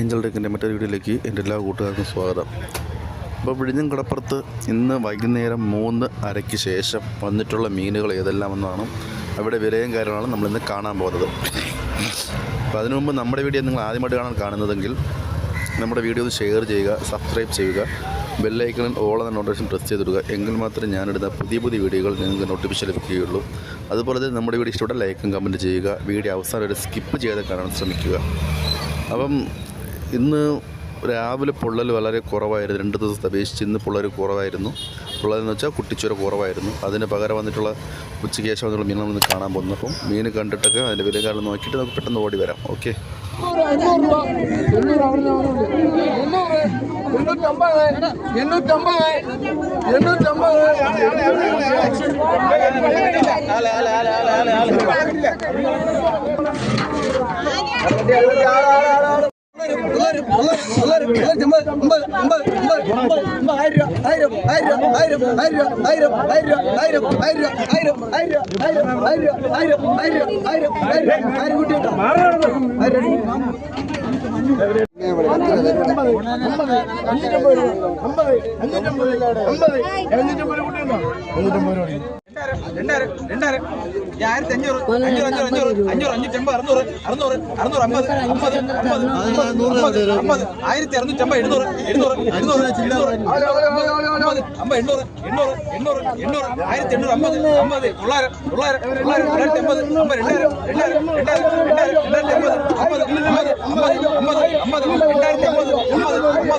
Angel ഡെക്കിന്റെ മറ്റൊരു വീഡിയോയിലേക്ക് എന്റെ എല്ലാ കൂട്ടുകാർക്കും സ്വാഗതം. അപ്പോൾ വിഴിഞ്ഞം കടപ്പുറത്ത് ഇന്ന് വൈകുന്നേരം മൂന്ന് അരയ്ക്ക് ശേഷം വന്നിട്ടുള്ള മീനുകൾ ഏതെല്ലാമെന്നാണ് അവിടെ വിലയും കാര്യങ്ങളാണ് നമ്മളിന്ന് കാണാൻ പോകുന്നത്. അപ്പോൾ അതിനു മുമ്പ് നമ്മുടെ വീഡിയോ നിങ്ങൾ ആദ്യമായിട്ട് കാണാൻ കാണുന്നതെങ്കിൽ നമ്മുടെ വീഡിയോ ഒന്ന് ഷെയർ ചെയ്യുക സബ്സ്ക്രൈബ് ചെയ്യുക ബെല്ലൈക്കണിൽ ഓൾ എന്ന നോട്ടിഫിക്കേഷൻ പ്രസ് ചെയ്തിടുക. എങ്കിൽ മാത്രമേ ഞാനിടുന്ന പുതിയ പുതിയ വീഡിയോകൾ നിങ്ങൾക്ക് നോട്ടിഫിക്കേഷൻ ലഭിക്കുകയുള്ളൂ. അതുപോലെ തന്നെ നമ്മുടെ വീഡിയോ ഇഷ്ടപ്പെട്ട ലൈക്കും കമന്റ് ചെയ്യുക. വീഡിയോ അവസാനം വരെ സ്കിപ്പ് ചെയ്ത് കാണാൻ ശ്രമിക്കുക. അപ്പം ഇന്ന് രാവിലെ പൊള്ളൽ വളരെ കുറവായിരുന്നു. രണ്ട് ദിവസത്തെ അപേക്ഷിച്ച് ഇന്ന് പൊള്ളൽ കുറവായിരുന്നു. പൊള്ളലെന്ന് വെച്ചാൽ കുട്ടിച്ചുര കുറവായിരുന്നു. അതിന് പകരം വന്നിട്ടുള്ള ഉച്ചയ്ക്ക് ശേഷം വന്നിട്ടുള്ള മീനുകൾ നിന്ന് കാണാൻ പോകുന്നു അപ്പം മീൻ കണ്ടിട്ടൊക്കെ അതിന്റെ വില കാരണം നോക്കിയിട്ട് നമുക്ക് പെട്ടെന്ന് ഓടി വരാം. ഓക്കെ. അഞ്ഞൂറ് രൂപ അഞ്ഞൂറ്റമ്പത് അവിടെ അഞ്ഞൂറ്റമ്പത് എണ്ണൂറ്റമ്പത് എണ്ണൂറ്റമ്പത് എണ്ണൂറ്റമ്പത് രണ്ടായിരം രണ്ടായിരം ആയിരത്തി അഞ്ഞൂറ് അഞ്ഞൂറ് അഞ്ഞൂറ് അഞ്ഞൂറ് അഞ്ഞൂറ് അമ്പത് അറുന്നൂറ് അറുന്നൂറ് അറുന്നൂറ് അമ്പത് അമ്പത് അമ്പത് അമ്പത് അമ്പത് ആയിരത്തി അറുന്നൂറ്റമ്പത് എഴുന്നൂറ് എഴുന്നൂറ് എഴുന്നൂറ് എഴുന്നൂറ് അമ്പത് അമ്പത് എണ്ണൂറ് എണ്ണൂറ് എണ്ണൂറ് എണ്ണൂറ് ആയിരത്തി എണ്ണൂറ് അമ്പത് അമ്പത് തൊള്ളായിരം തൊള്ളായിരം തൊള്ളായിരം രണ്ടായിരത്തി അമ്പത് അമ്പത് രണ്ടായിരം രണ്ടായിരം രണ്ടായിരം രണ്ടായിരം രണ്ടായിരത്തി അമ്പത് അമ്പത് അമ്പത് അമ്പത് അമ്പത് രണ്ടായിരത്തി അമ്പത്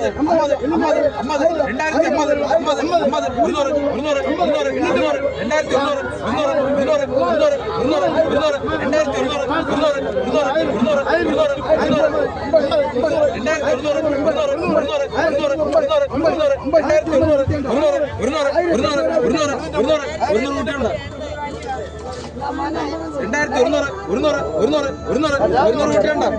ஐம்பது ஐம்பது ஐம்பது ஐம்பது ரெண்டாயிரத்தி ஐம்பது ஐம்பது ஐம்பது முன்னூறு முன்னூறு முன்னூறு முன்னூறு ரெண்டாயிரத்தி முன்னூறு முன்னூறு முன்னூறு முன்னூறு முன்னூறு ரெண்டாயிரத்தி முன்னூறு முன்னூறு முன்னூறு முன்னூறு முன்னூறு முன்னூறு ரெண்டாயிரத்தி முன்னூறு முன்னூறு முன்னூறு முன்னூறு முன்னூறு முன்னூறு ரெண்டாயிரத்தி முன்னூறு முன்னூறு முன்னூறு முன்னூறு முன்னூറ് ഒരുന്നൂറ് ഒരുന്നൂറ് കുട്ടിയുണ്ട് രണ്ടായിരത്തി ഒരുന്നൂറ് ഒരുന്നൂറ് ഒരുന്നൂറ് ഒരുന്നൂറ് ഒരുന്നൂറ് കുട്ടിയുണ്ട്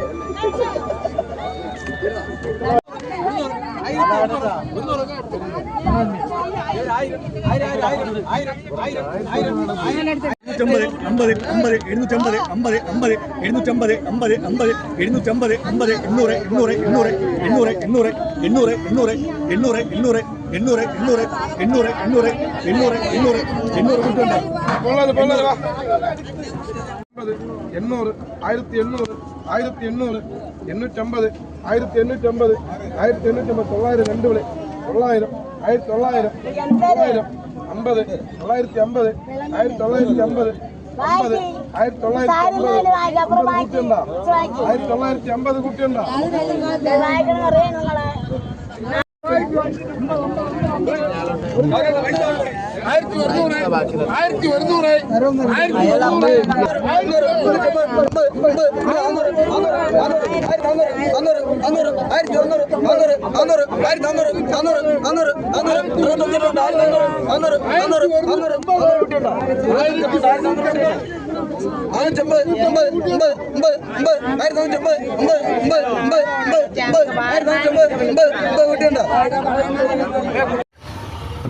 അമ്പത് അമ്പത് എഴുന്നൂറ്റമ്പത് അമ്പത് അമ്പത് എഴുന്നൂറ്റമ്പത് അമ്പത് അമ്പത് എഴുന്നൂറ്റമ്പത് അമ്പത് എണ്ണൂറ് എണ്ണൂറ് എണ്ണൂറ് എണ്ണൂറ് എണ്ണൂറ് എണ്ണൂറ് എണ്ണൂറ് എണ്ണൂറ് എണ്ണൂറ് എണ്ണൂറ് എണ്ണൂറ് എണ്ണൂറ് എണ്ണൂറ് എണ്ണൂറ് എണ്ണൂറ് എണ്ണൂറ് വാ എണ്ണൂറ് ആയിരത്തി എണ്ണൂറ് ആയിരത്തി എണ്ണൂറ് എണ്ണൂറ്റമ്പത് ആയിരത്തി എണ്ണൂറ്റമ്പത് ആയിരത്തി എണ്ണൂറ്റമ്പത് തൊള്ളായിരം രണ്ട് വിളി തൊള്ളായിരം ആയിരത്തി തൊള്ളായിരം തൊള്ളായിരം അമ്പത് തൊള്ളായിരത്തി അമ്പത് ആയിരത്തി തൊള്ളായിരത്തി അമ്പത് അമ്പത് ആയിരത്തി തൊള്ളായിരത്തി അമ്പത് അമ്പത് കുട്ടിയുണ്ടോ ആയിരത്തി തൊള്ളായിരത്തി അമ്പത് കുട്ടിയുണ്ടോ ആയിരത്തി ഒരുന്നൂറ് ആയിരത്തി ഒരുന്നൂറ് ആയിരത്തി ഒരുന്നൂറ്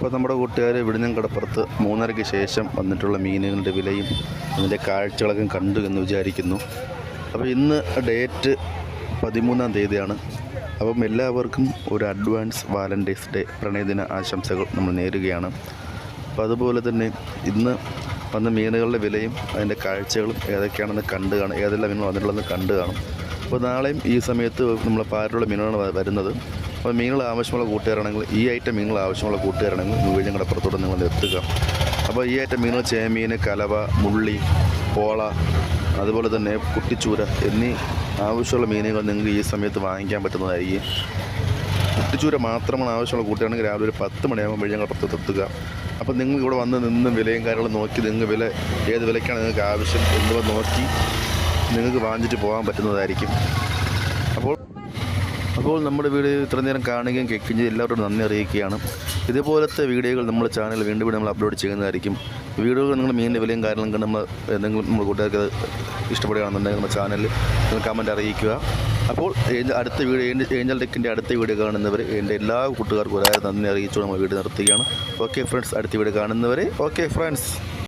അപ്പോൾ നമ്മുടെ കൂട്ടുകാർ ഇവിടുന്ന് കടപ്പുറത്ത് മൂന്നരയ്ക്ക് ശേഷം വന്നിട്ടുള്ള മീനുകളുടെ വിലയും അതിന്റെ കാഴ്ചകളൊക്കെ കണ്ടു എന്ന് വിചാരിക്കുന്നു. അപ്പോൾ ഇന്ന് ഡേറ്റ് പതിമൂന്നാം തീയതിയാണ്. അപ്പം എല്ലാവർക്കും ഒരു അഡ്വാൻസ് വാലന്റൈൻസ് ഡേ പ്രണയദിന ആശംസകൾ നമ്മൾ നേരുകയാണ്. അപ്പം അതുപോലെ തന്നെ ഇന്ന് വന്ന മീനുകളുടെ വിലയും അതിന്റെ കാഴ്ചകളും ഏതൊക്കെയാണെന്ന് കണ്ടു കാണും. ഏതെല്ലാം മീനുകൾ വന്നിട്ടുള്ളതെന്ന് കണ്ടു കാണും. അപ്പോൾ നാളെയും ഈ സമയത്ത് നമ്മൾ പാരുള്ള മീനുകളാണ് വരുന്നത്. അപ്പോൾ മീനുകൾ ആവശ്യമുള്ള കൂട്ടുകാരാണെങ്കിൽ ഈ ഐറ്റം മീനുകൾ ആവശ്യമുള്ള കൂട്ടുകാരാണെങ്കിൽ ഞങ്ങളുടെ അപ്പുറത്തോടെ നിങ്ങൾ എത്തുക. അപ്പോൾ ഈ ഐറ്റം മീനുകൾ ചേമീൻ കലവ മുള്ളി പോള അതുപോലെ തന്നെ കുട്ടിച്ചൂര എന്നീ ആവശ്യമുള്ള മീനുകൾ നിങ്ങൾക്ക് ഈ സമയത്ത് വാങ്ങിക്കാൻ പറ്റുന്നതായിരിക്കും. കുട്ടിച്ചൂര മാത്രമാണ് ആവശ്യമുള്ള കൂട്ടുകാരാണെങ്കിൽ രാവിലെ ഒരു പത്ത് മണിയാകുമ്പോൾ ഞങ്ങൾ പുറത്ത് എത്തുക. അപ്പോൾ നിങ്ങൾ ഇവിടെ വന്ന് നിന്ന് വിലയും കാര്യങ്ങളും നോക്കി നിങ്ങൾ വില ഏത് വിലയ്ക്കാണ് നിങ്ങൾക്ക് ആവശ്യം എന്നിവ നോക്കി നിങ്ങൾക്ക് വാങ്ങിച്ചിട്ട് പോകാൻ പറ്റുന്നതായിരിക്കും. അപ്പോൾ അപ്പോൾ നമ്മുടെ വീഡിയോ ഇത്ര നേരം കാണുകയും കേൾക്കുകയും ചെയ്ത് എല്ലാവരോടും നന്ദി അറിയിക്കുകയാണ്. ഇതുപോലത്തെ വീഡിയോകൾ നമ്മുടെ ചാനൽ വീണ്ടും വീണ്ടും നമ്മൾ അപ്ലോഡ് ചെയ്യുന്നതായിരിക്കും. വീഡിയോകൾ നിങ്ങൾ മീനിന്റെ വിലയും കാര്യങ്ങളും കണ്ട് നമ്മൾ എന്തെങ്കിലും നമ്മുടെ കൂട്ടുകാർക്ക് ഇഷ്ടപ്പെടുകയാണെന്നുണ്ടെങ്കിൽ നമ്മുടെ ചാനലിൽ നിങ്ങൾ കമന്റ് അറിയിക്കുക. അപ്പോൾ അടുത്ത വീഡിയോ ഏഞ്ചൽ- ടെക്കിന്റെ അടുത്ത വീഡിയോ കാണുന്നവർ എന്റെ എല്ലാ കൂട്ടുകാർക്കും ഒരായിരം നന്ദി അറിയിച്ചു നമ്മൾ വീഡിയോ നിർത്തുകയാണ്. ഓക്കെ ഫ്രണ്ട്സ് അടുത്ത വീഡിയോ കാണുന്നവരെ ഓക്കെ ഫ്രണ്ട്സ്